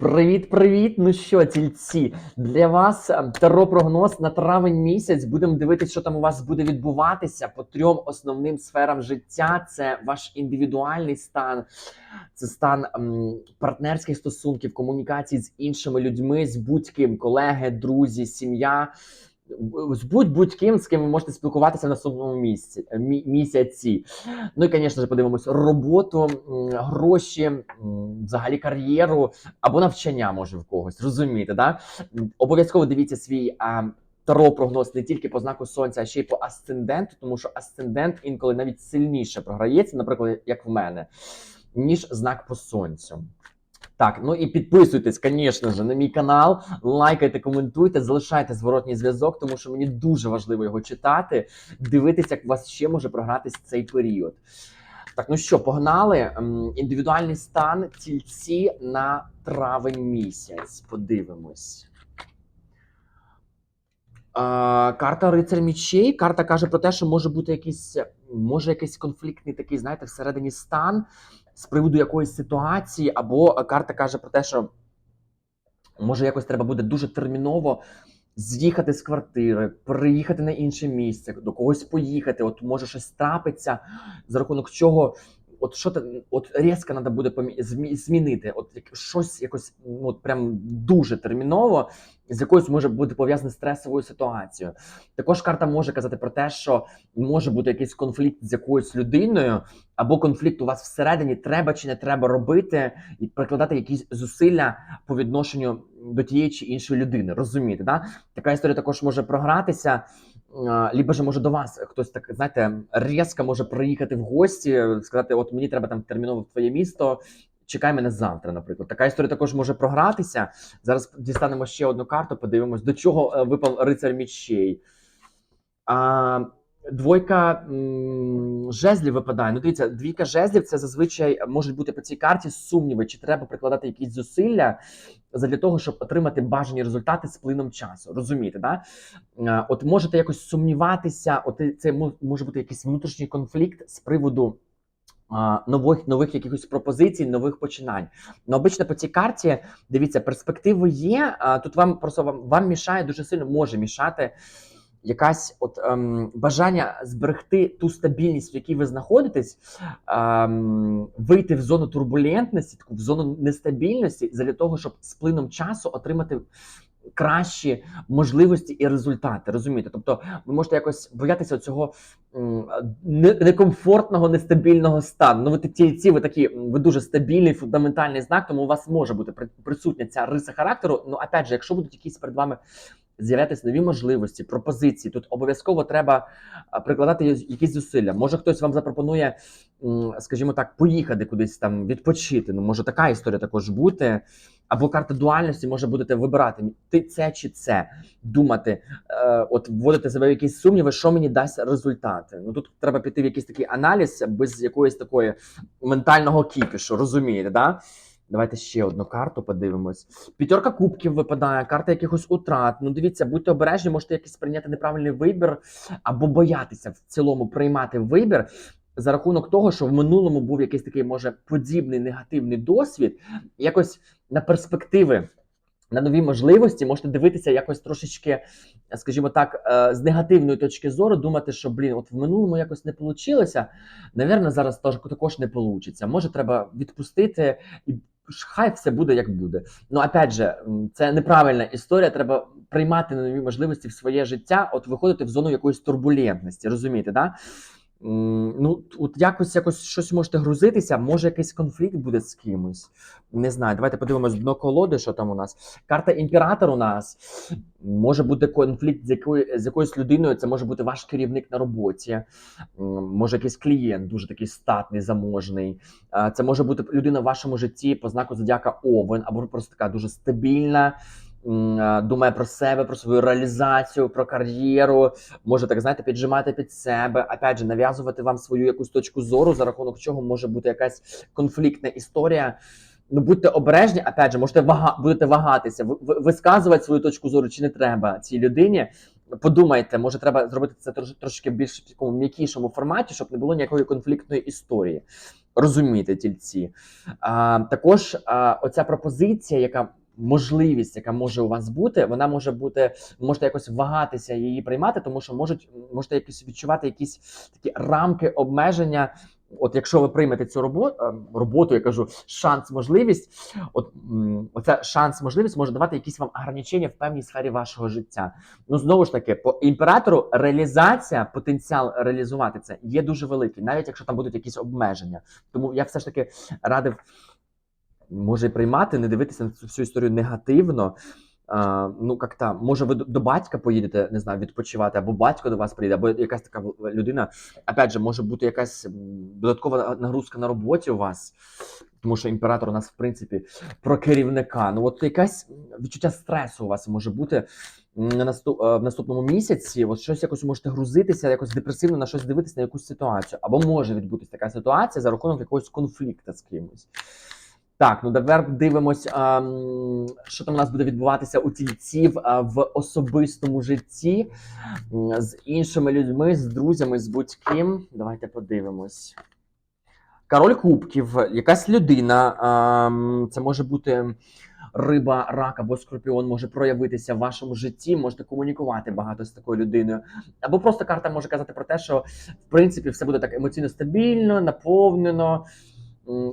Привіт-привіт! Ну що, тільці? Для вас е, таро-прогноз на травень місяць. Будемо дивитися, що там у вас буде відбуватися по трьом основним сферам життя: це ваш індивідуальний стан, це стан м, партнерських стосунків, комунікації з іншими людьми, з будь-ким, колеги, друзі, сім'я. З будь-будь-ким, з ким ви можете спілкуватися на наступному місяці. мі- місяці. Ну і, звісно ж, подивимось роботу, гроші, взагалі кар'єру або навчання може в когось. Розумієте, да? Обов'язково дивіться свій а, таро прогноз не тільки по знаку сонця, а ще й по асценденту, тому що асцендент інколи навіть сильніше програється, наприклад, як в мене, ніж знак по сонцю. Так, ну і підписуйтесь, звісно ж, на мій канал, лайкайте, коментуйте, залишайте зворотній зв'язок, тому що мені дуже важливо його читати, дивитися, як у вас ще може програтись цей період. Так, ну що, погнали. Ем, Індивідуальний стан тільці на травень місяць. Подивимось. А, карта Рицар Мічей. Карта каже про те, що може бути якийсь, може якийсь конфліктний такий, знаєте, всередині стан з приводу якоїсь ситуації, або карта каже про те, що може якось треба буде дуже терміново з'їхати з квартири, приїхати на інше місце, до когось поїхати. От може щось трапиться, за рахунок чого. От що те, от різко треба буде змінити, от щось якось ну, от прям дуже терміново, з якоюсь може бути пов'язане стресовою ситуацією. Також карта може казати про те, що може бути якийсь конфлікт з якоюсь людиною, або конфлікт у вас всередині треба чи не треба робити, і прикладати якісь зусилля по відношенню до тієї чи іншої людини. Розумієте, да? Така історія також може програтися. А, Либо же може до вас хтось так, знаєте, різко може приїхати в гості, сказати: от мені треба там терміново в твоє місто. Чекай мене завтра, наприклад. Така історія також може програтися. Зараз дістанемо ще одну карту, подивимось, до чого е, випав рицар мічей. А, двойка жезлів випадає. Ну, дивіться, двійка жезлів це зазвичай можуть бути по цій карті сумніви, чи треба прикладати якісь зусилля для того, щоб отримати бажані результати з плином часу. Розумієте, да? От можете якось сумніватися, от це може бути якийсь внутрішній конфлікт з приводу. Нових нових якихось пропозицій, нових починань. Ну, обично по цій карті дивіться, перспективи є. Тут вам просто вам, вам мішає дуже сильно може мішати якась от ем, бажання зберегти ту стабільність, в якій ви знаходитесь, ем, вийти в зону турбулентності, таку в зону нестабільності, для того, щоб з плином часу отримати кращі можливості і результати. Розумієте? Тобто, ви можете якось боятися цього некомфортного, нестабільного стану. Ну, ви ті, ви такі, ви дуже стабільний, фундаментальний знак, тому у вас може бути при- присутня ця риса характеру. Ну, опять же, якщо будуть якісь перед вами з'являтися нові можливості, пропозиції. Тут обов'язково треба прикладати якісь зусилля. Може, хтось вам запропонує, скажімо так, поїхати кудись там відпочити. Ну, може така історія також бути. Або карта дуальності може будете вибирати ти це чи це, думати, е, от вводити себе в якісь сумніви, що мені дасть результати. Ну тут треба піти в якийсь такий аналіз без якоїсь такої ментального кіпішу, розумієте, да? Давайте ще одну карту подивимось. П'ятерка кубків випадає, карта якихось утрат. Ну, дивіться, будьте обережні, можете якийсь прийняти неправильний вибір або боятися в цілому приймати вибір за рахунок того, що в минулому був якийсь такий, може, подібний негативний досвід, якось на перспективи. На нові можливості можете дивитися якось трошечки, скажімо так, е, з негативної точки зору, думати, що блін, от в минулому якось не вийшло. Навірно, зараз також не вийде. Може, треба відпустити і хай все буде як буде. Ну, опять же, це неправильна історія. Треба приймати нові можливості в своє життя, от виходити в зону якоїсь турбулентності. Розумієте, да? Ну, от якось якось щось можете грузитися, може якийсь конфлікт буде з кимось. Не знаю, давайте подивимось дно колоди, що там у нас. Карта імператор у нас. Може бути конфлікт з якою з якоюсь людиною. Це може бути ваш керівник на роботі, може якийсь клієнт, дуже такий статний, заможний. Це може бути людина в вашому житті по знаку зодіака Овен, або просто така дуже стабільна. Думає про себе, про свою реалізацію, про кар'єру, може так знаєте, піджимати під себе, опять же, нав'язувати вам свою якусь точку зору, за рахунок чого може бути якась конфліктна історія. Ну, будьте обережні, опять же, можете вага, будете вагатися, ви- ви- висказувати свою точку зору, чи не треба цій людині. подумайте, може, треба зробити це трош, трошки більш в такому м'якішому форматі, щоб не було ніякої конфліктної історії. Розумієте, тільці. А, також а, оця пропозиція, яка можливість, яка може у вас бути, вона може бути, можете якось вагатися її приймати, тому що можуть можете якось відчувати якісь такі рамки обмеження. От якщо ви приймете цю роботу, роботу, я кажу, шанс, можливість, от оця шанс, можливість може давати якісь вам ограничення в певній сфері вашого життя. Ну знову ж таки, по імператору реалізація, потенціал реалізувати це є дуже великий, навіть якщо там будуть якісь обмеження. Тому я все ж таки радив, може приймати, не дивитися на цю всю історію негативно. А, ну, як там, може, ви до- батька поїдете, не знаю, відпочивати, або батько до вас прийде, або якась така людина. Опять же, може бути якась додаткова нагрузка на роботі у вас, тому що імператор у нас, в принципі, про керівника. Ну, от якась відчуття стресу у вас може бути на наступ, е, в наступному місяці. От щось якось можете грузитися, якось депресивно на щось дивитися на якусь ситуацію. Або може відбутися така ситуація за рахунок якогось конфлікту з кимось. Так, ну тепер дивимось, а, що там у нас буде відбуватися у тільців в особистому житті з іншими людьми, з друзями, з будь-ким. Давайте подивимось. Король кубків, якась людина, а, це може бути риба, рак або скорпіон, може проявитися в вашому житті, можете комунікувати багато з такою людиною. Або просто карта може казати про те, що в принципі все буде так емоційно стабільно, наповнено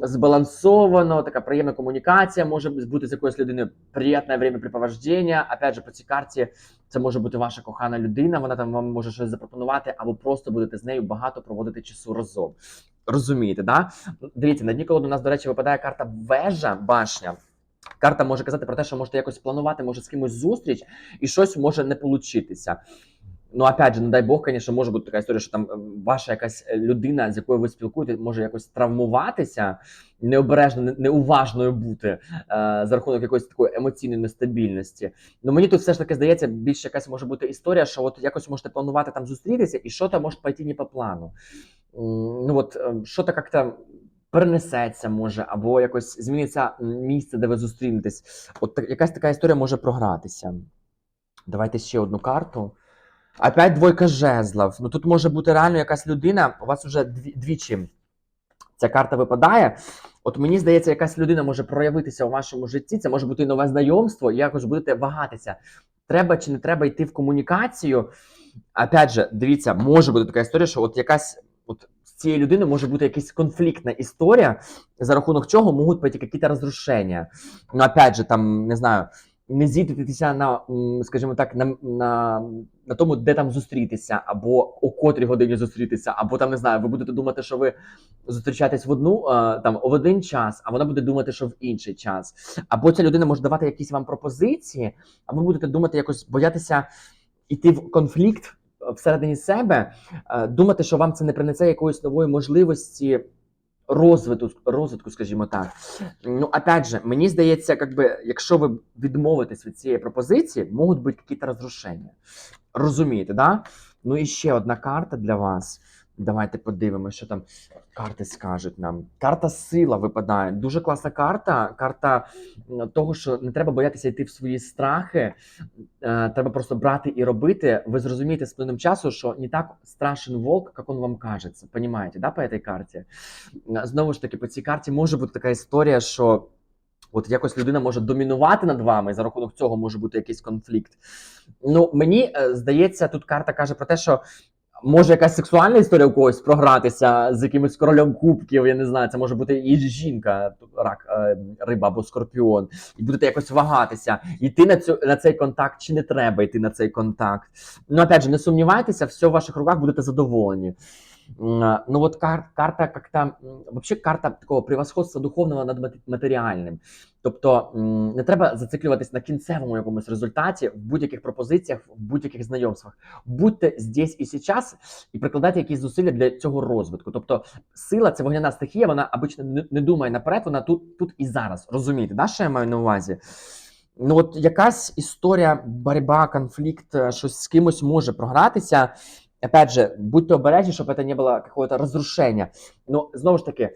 збалансовано, така приємна комунікація може бути з якоюсь людиною, приємне времяпрепровождення. Опять же, по цій карті це може бути ваша кохана людина, вона там вам може щось запропонувати, або просто будете з нею багато проводити часу разом. Розумієте, да? Дивіться, на дні колоди у нас, до речі, випадає карта вежа, башня. Карта може казати про те, що можете якось планувати, може з кимось зустріч, і щось може не получитися. Ну, опять же, не дай Бог, звісно, може бути така історія, що там е, ваша якась е, людина, з якою ви спілкуєтесь, може якось травмуватися, необережно, неуважною бути е, за рахунок якоїсь такої емоційної нестабільності. Ну мені тут все ж таки здається, більш якась може бути історія, що от якось можете планувати там зустрітися, і що то може пойти не по плану. Ну от е, що то як-то перенесеться може, або якось зміниться місце, де ви зустрінетесь. От так- якась така історія може програтися. Давайте ще одну карту. Опять двойка жезлов. Ну тут може бути реально якась людина. У вас вже двічі ця карта випадає. От мені здається, якась людина може проявитися у вашому житті. Це може бути нове знайомство, і якось будете вагатися. Треба чи не треба йти в комунікацію. Опять же, дивіться, може бути така історія, що от якась от з цією людиною може бути якась конфліктна історія, за рахунок чого можуть пойти якісь розрушення. Ну, опять же, там не знаю, не зійтися на, скажімо так, на, на, на тому, де там зустрітися, або о котрій годині зустрітися, або там не знаю, ви будете думати, що ви зустрічаєтесь в одну е, там в один час, а вона буде думати, що в інший час. Або ця людина може давати якісь вам пропозиції, а ви будете думати, якось боятися йти в конфлікт е, всередині себе, е, думати, що вам це не принесе якоїсь нової можливості. Розвитку, розвитку, скажімо так. Ну, опять же, мені здається, якби, якщо ви відмовитесь від цієї пропозиції, можуть бути якісь розрушення. Розумієте, да? Ну і ще одна карта для вас. Давайте подивимося, що там карти скажуть нам. Карта сила випадає. Дуже класна карта. Карта того, що не треба боятися йти в свої страхи. Е, треба просто брати і робити. Ви зрозумієте з плином часу, що не так страшен волк, як він вам кажеться. Понімаєте, да, по этой карті? Е, Знову ж таки, по цій карті може бути така історія, що. От якось людина може домінувати над вами, за рахунок цього може бути якийсь конфлікт. Ну, мені е, здається, тут карта каже про те, що може якась сексуальна історія у когось програтися з якимось королем кубків, я не знаю, це може бути і жінка, рак, е, риба або скорпіон, і будете якось вагатися, йти на цю на цей контакт, чи не треба йти на цей контакт. Ну, опять же, не сумнівайтеся, все в ваших руках будете задоволені. М, Ну вот кар- карта как-то, вообще карта такого превосходства духовного над матеріальним. Тобто не треба зациклюватись на кінцевому якомусь результаті в будь-яких пропозиціях, в будь-яких знайомствах. Будьте здесь і сейчас і прикладайте якісь зусилля для цього розвитку. Тобто сила це вогняна стихія, вона обично не, не думає наперед, вона тут, тут і зараз. Розумієте, да, що я маю на увазі? Ну, от якась історія, боротьба, конфлікт, е, щось з кимось може програтися. Опять же, будьте обережні, щоб это не було какого-то розрушення. Ну, знову ж таки,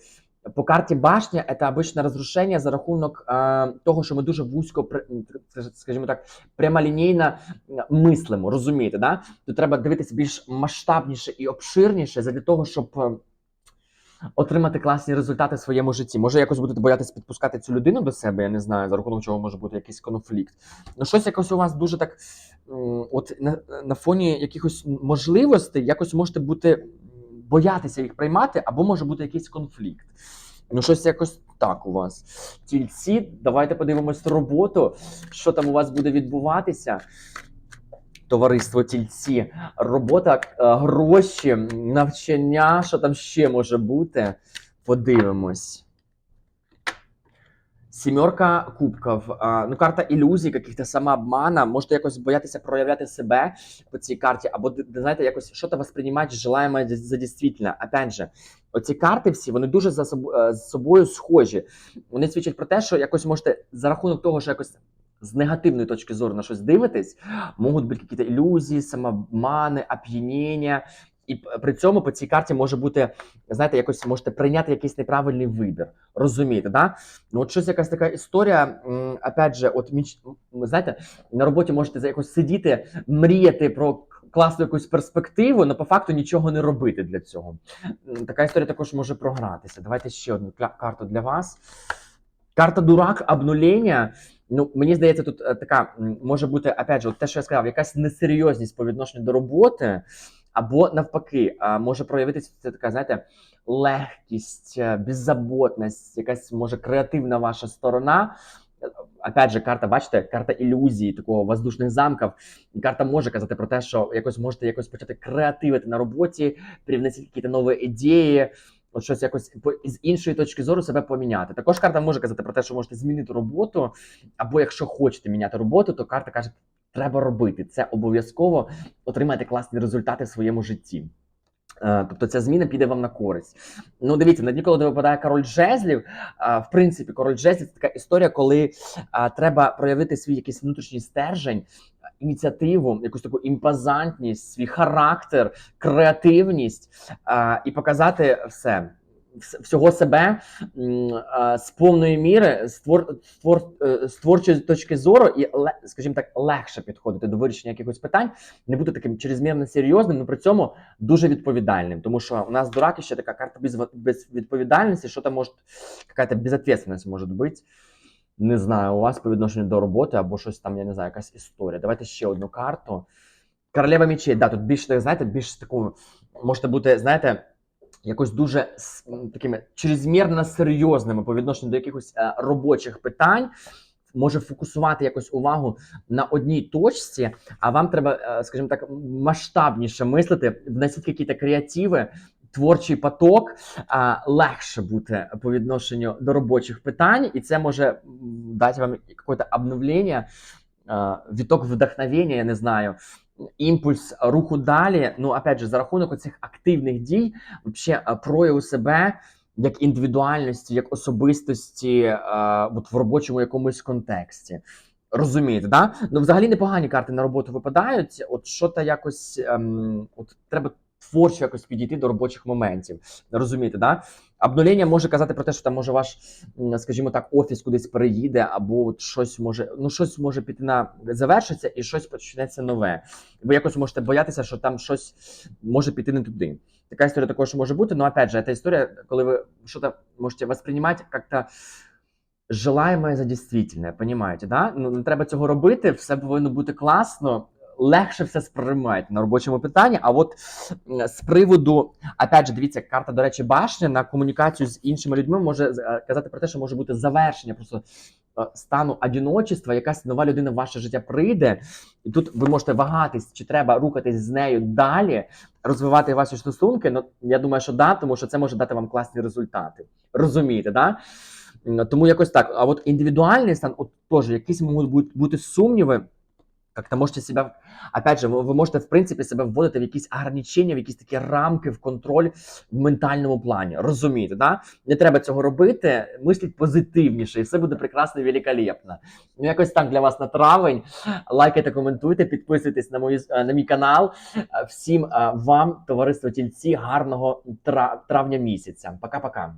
По карті башня це обычно розрушення за рахунок е, того, що ми дуже вузько, скажімо так, прямолінійно мислимо, розумієте, да? то треба дивитися більш масштабніше і обширніше для того, щоб отримати класні результати в своєму житті. Може, якось будете боятися підпускати цю людину до себе, я не знаю, за рахунок чого може бути якийсь конфлікт. Ну, щось якось у вас дуже так, от на, на фоні якихось можливостей, якось можете бути боятися їх приймати, або може бути якийсь конфлікт. Ну, щось якось так у вас. Тільці, давайте подивимось роботу, що там у вас буде відбуватися. Товариство тільці, робота, е, гроші, навчання, що там ще може бути. Подивимось. Сімерка кубків. Ну, карта ілюзій, каких-то самообмана. Можете якось боятися проявляти себе по цій карті, або знаєте, якось що-то восприймати желаємо за дійсно. Опять же, оці карти всі вони дуже за е, собою схожі. Вони свідчать про те, що якось можете за рахунок того, що якось з негативної точки зору на щось дивитесь, можуть бути якісь ілюзії, самообмани, оп'яніння. І при цьому по цій карті може бути, знаєте, якось можете прийняти якийсь неправильний вибір. Розумієте, да? Ну, от щось якась така історія. Опять же, от знаєте, на роботі можете якось сидіти, мріяти про класну якусь перспективу, але по факту нічого не робити для цього. Така історія також може програтися. Давайте ще одну карту для вас. Карта дурак, обнулення. Ну, мені здається, тут е, така може бути, опять же, от те, що я сказав, якась несерйозність по відношенню до роботи, або навпаки, може проявитися це така, знаєте, легкість, е, беззаботність, якась може креативна ваша сторона. Е, Опять же, карта, бачите, карта ілюзії, такого воздушних замків. Карта може казати про те, що якось можете якось почати креативити на роботі, привнести якісь нові ідеї, от щось якось з іншої точки зору себе поміняти. Також карта може казати про те, що можете змінити роботу, або якщо хочете міняти роботу, то карта каже, треба робити. Це обов'язково отримати класні результати в своєму житті. Е, Тобто ця зміна піде вам на користь. Ну, дивіться, на дні, коли випадає король жезлів. В принципі, король жезлів це така історія, коли треба проявити свій якийсь внутрішній стержень, ініціативу, якусь таку імпозантність, свій характер, креативність і показати все. Всього себе з повної міри, з, твор, твор, е, точки зору, і скажімо так, легше підходити до вирішення якихось питань, не бути таким чрезмірно серйозним, але при цьому дуже відповідальним. Тому що у нас дураки ще така карта без, відповідальності, що там може якась безответственность може бути. Не знаю, у вас по відношенню до роботи або щось там, я не знаю, якась історія. Давайте ще одну карту. Королева мечей, да, тут більше, знаєте, більш таку, можете бути, знаєте, якось дуже такими чрезмірно серйозними по відношенню до якихось е, робочих питань. Може фокусувати якось увагу на одній точці, а вам треба, е, скажімо так, масштабніше мислити, вносити якісь креативи, творчий поток, а, легше бути по відношенню до робочих питань, і це може дати вам якесь обновлення, віток вдохновення, я не знаю. Імпульс руху далі. Ну, опять же, за рахунок цих активних дій, а, прояву себе як індивідуальності, як особистості а, от в робочому якомусь контексті. Розумієте, да? Ну, взагалі непогані карти на роботу випадають. От що то якось ем, от треба творчо якось підійти до робочих моментів. Розумієте, да? Обнулення може казати про те, що там може ваш, скажімо так, офіс кудись переїде, або от щось може, ну щось може піти на завершиться і щось почнеться нове. Ви якось можете боятися, що там щось може піти не туди. Така історія також може бути. Но опять же, це історія, коли ви щось можете восприймати як-то желаемое за дійсне, понимаете, да? Ну не треба цього робити, все повинно бути класно. Легше все сприймаєте на робочому питанні. А от з приводу, опять же, дивіться, карта, до речі, башня на комунікацію з іншими людьми може е, казати про те, що може бути завершення просто е, стану одиночества, якась нова людина в ваше життя прийде, і тут ви можете вагатись, чи треба рухатись з нею далі, розвивати ваші стосунки. Ну я думаю, що да, тому що це може дати вам класні результати. Розумієте, да? Тому якось так. А от індивідуальний стан, от теж якісь можуть бути сумніви. Как-то можете себя, опять же, ви можете в принципі себе вводити в якісь ограничення, в якісь такі рамки, в контроль в ментальному плані. Розумієте, да? Не треба цього робити. Мисліть позитивніше, і все буде прекрасно і великолепно. Ну, якось так для вас на травень. Лайкайте, коментуйте, підписуйтесь на мою е, на мій канал. Всім е, вам, товариство тільці, гарного тра- травня місяця. Пока-пока.